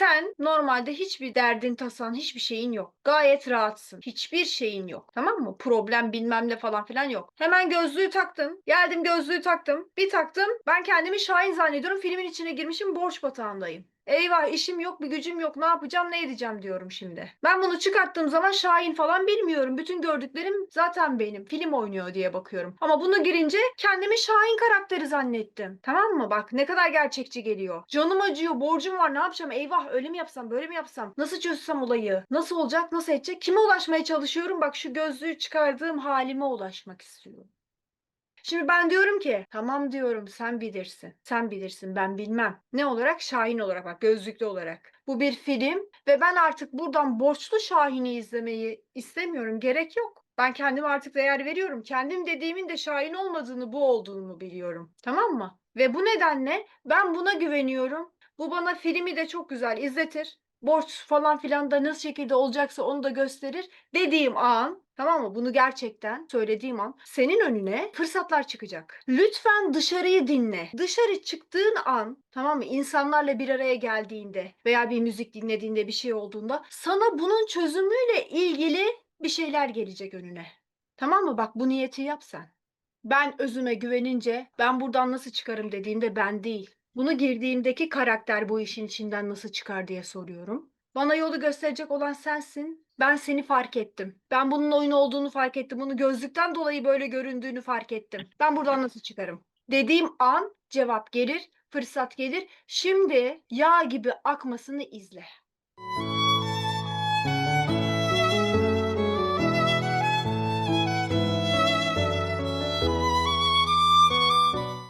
Sen normalde hiçbir derdin, tasan, hiçbir şeyin yok. Gayet rahatsın. Hiçbir şeyin yok. Tamam mı? Problem bilmem ne falan filan yok. Hemen gözlüğü taktım. Geldim gözlüğü taktım. Bir taktım. Ben kendimi Şahin zannediyorum. Filmin içine girmişim. Borç batağındayım. Eyvah işim yok bir gücüm yok ne yapacağım ne edeceğim diyorum şimdi. Ben bunu çıkarttığım zaman Şahin falan bilmiyorum. Bütün gördüklerim zaten benim. Film oynuyor diye bakıyorum. Ama bunu girince kendimi Şahin karakteri zannettim. Tamam mı? Bak ne kadar gerçekçi geliyor. Canım acıyor borcum var ne yapacağım? Eyvah öyle mi yapsam böyle mi yapsam? Nasıl çözsem olayı? Nasıl olacak nasıl edecek? Kime ulaşmaya çalışıyorum? Bak şu gözlüğü çıkardığım halime ulaşmak istiyorum. Şimdi ben diyorum ki tamam diyorum sen bilirsin. Sen bilirsin ben bilmem. Ne olarak? Şahin olarak bak gözlüklü olarak. Bu bir film ve ben artık buradan borçlu Şahin'i izlemeyi istemiyorum. Gerek yok. Ben kendime artık değer veriyorum. Kendim dediğimin de Şahin olmadığını bu olduğunu biliyorum. Tamam mı? Ve bu nedenle ben buna güveniyorum. Bu bana filmi de çok güzel izletir. Borç falan filan da nasıl şekilde olacaksa onu da gösterir. Dediğim an Tamam mı? Bunu gerçekten söylediğim an senin önüne fırsatlar çıkacak. Lütfen dışarıyı dinle. Dışarı çıktığın an tamam mı? İnsanlarla bir araya geldiğinde veya bir müzik dinlediğinde bir şey olduğunda sana bunun çözümüyle ilgili bir şeyler gelecek önüne. Tamam mı? Bak bu niyeti yap sen. Ben özüme güvenince ben buradan nasıl çıkarım dediğimde ben değil. Bunu girdiğimdeki karakter bu işin içinden nasıl çıkar diye soruyorum. Bana yolu gösterecek olan sensin. Ben seni fark ettim. Ben bunun oyun olduğunu fark ettim. Bunu gözlükten dolayı böyle göründüğünü fark ettim. Ben buradan nasıl çıkarım? Dediğim an cevap gelir, fırsat gelir. Şimdi yağ gibi akmasını izle.